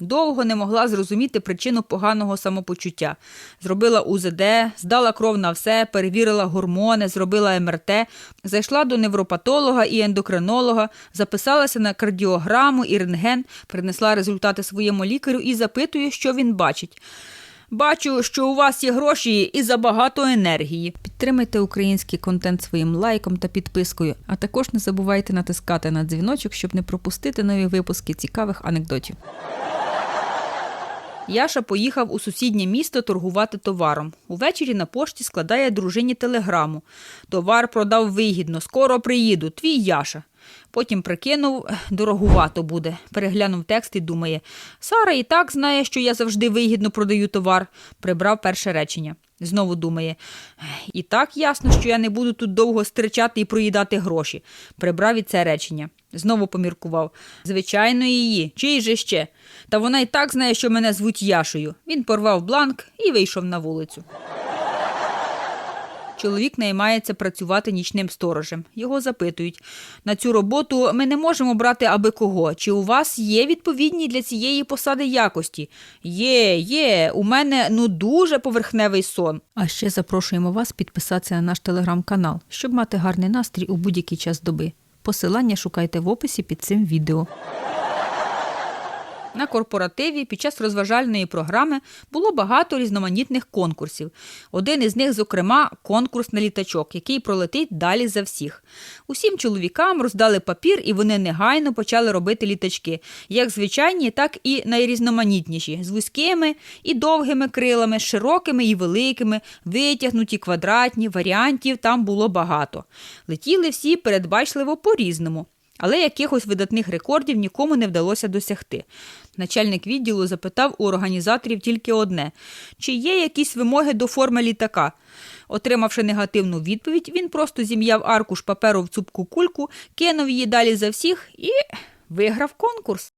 Довго не могла зрозуміти причину поганого самопочуття. Зробила УЗД, здала кров на все, перевірила гормони, зробила МРТ, зайшла до невропатолога і ендокринолога, записалася на кардіограму і рентген, принесла результати своєму лікарю і запитує, що він бачить. Бачу, що у вас є гроші і забагато енергії. Підтримайте український контент своїм лайком та підпискою, а також не забувайте натискати на дзвіночок, щоб не пропустити нові випуски цікавих анекдотів. Яша поїхав у сусіднє місто торгувати товаром. Увечері на пошті складає дружині телеграму. Товар продав вигідно, скоро приїду, твій Яша. Потім прикинув, дорогувато буде. Переглянув текст і думає: Сара і так знає, що я завжди вигідно продаю товар. Прибрав перше речення. Знову думає: і так ясно, що я не буду тут довго стричати і проїдати гроші. Прибрав і це речення. Знову поміркував. Звичайно, її. Чий же ще? Та вона і так знає, що мене звуть Яшею. Він порвав бланк і вийшов на вулицю. Чоловік наймається працювати нічним сторожем. Його запитують: на цю роботу ми не можемо брати аби кого. Чи у вас є відповідні для цієї посади якості? Є, є. У мене ну дуже поверхневий сон. А ще запрошуємо вас підписатися на наш телеграм-канал, щоб мати гарний настрій у будь-який час доби. Посилання шукайте в описі під цим відео. На корпоративі під час розважальної програми було багато різноманітних конкурсів. Один із них, зокрема, конкурс на літачок, який пролетить далі за всіх. Усім чоловікам роздали папір, і вони негайно почали робити літачки, як звичайні, так і найрізноманітніші, з вузькими і довгими крилами, широкими і великими, витягнуті, квадратні, варіантів там було багато. Летіли всі передбачливо по-різному. Але якихось видатних рекордів нікому не вдалося досягти. Начальник відділу запитав у організаторів тільки одне: чи є якісь вимоги до форми літака? Отримавши негативну відповідь, він просто зім'яв аркуш паперу в цупку кульку, кинув її далі за всіх і виграв конкурс.